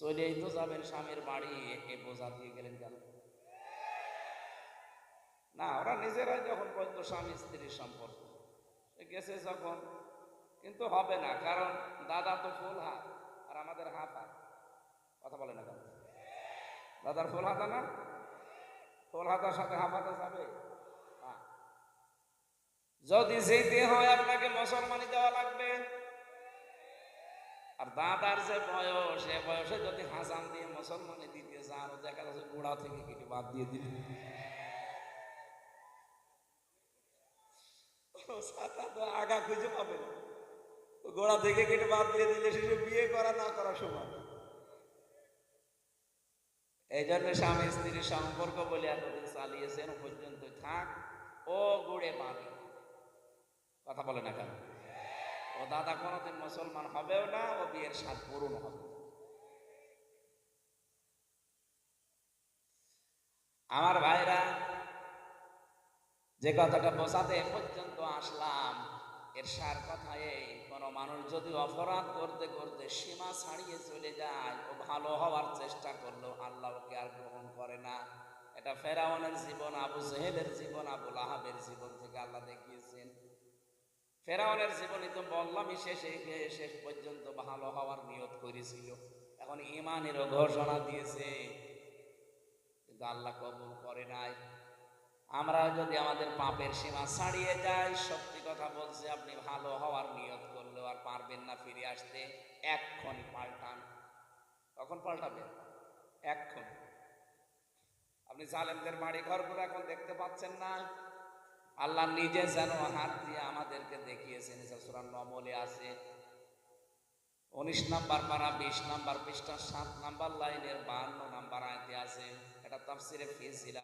চলেই তো যাবেন স্বামীর বাড়ি এ বোঝা দিয়ে গেলেন কেন না ওরা নিজেরাই যখন বলতো, স্বামী স্ত্রীর সম্পর্ক। গেছে যখন, কিন্তু হবে না, কারণ দাদা তো ফুল হাত, আর আমাদের হাত হাত। কথা বলে না কেন? দাদার ফুল হাতা না? ফুল হাতার সাথে হাফ হাতা যাবে? হ্যাঁ। যদি যেতে হয় আপনাকে মুসলমানি দেওয়া লাগবে আর দাদার যে বয়স সে বয়সে যদি হাসান দিয়ে মুসলমানি দিতে ও দেখা যাচ্ছে গোড়া থেকে কেটে বাদ দিয়ে দিল আগা খুঁজে পাবে গোড়া থেকে কেটে বাদ দিয়ে দিলে সেটা বিয়ে করা না করা এই জন্য স্বামী স্ত্রীর সম্পর্ক বলে এতদিন চালিয়েছেন পর্যন্ত থাক, ও গুড়ে পাবে কথা বলে না কেন? ও দাদা কোনোদিন মুসলমান হবেও না, ও স্বাদ পূরণ হবে। আমার ভাইরা, যে কথাটা বোঝাতে পর্যন্ত আসলাম এর সার কথা এই, কোনো মানুষ যদি অপরাধ করতে করতে সীমা ছাড়িয়ে চলে যায়, ও ভালো হওয়ার চেষ্টা করল আল্লাহ ওকে আর গ্রহণ করে না। এটা ফেরাউনের জীবন, আবু জেহেলের জীবন, আবু লাহাবের জীবন থেকে আল্লাহ দেখিয়েছেন। ফেরাউনের জীবনী তো বললামই, শেষে শেষ পর্যন্ত ভালো হওয়ার নিয়ত করেছিল। এখন ইমানেরও ঘোষণা দিয়েছে। কিন্তু আল্লাহ কবুল করে নাই। আমরা যদি আমাদের পাপের সীমা ছাড়িয়ে যাই, সত্যি কথা বলছে, আপনি ভালো হওয়ার নিয়ত করলেও আর পারবেন না ফিরে আসতে। এক্ষণ পাল্টান। কখন পাল্টাবেন? এক্ষণ। আপনি জালেমদের বাড়ি ঘরগুলো এখন দেখতে পাচ্ছেন না। আল্লাহ নিজে যেন হাত দিয়ে আমাদেরকে দেখিয়েছেন সুরান নমলে আছে। উনিশ নাম্বার পারা, বিশ নাম্বার পৃষ্ঠা, সাত নাম্বার লাইনের বাহান্ন নাম্বার আয়তে আছে। এটা তাফসিরে ফিজিলা।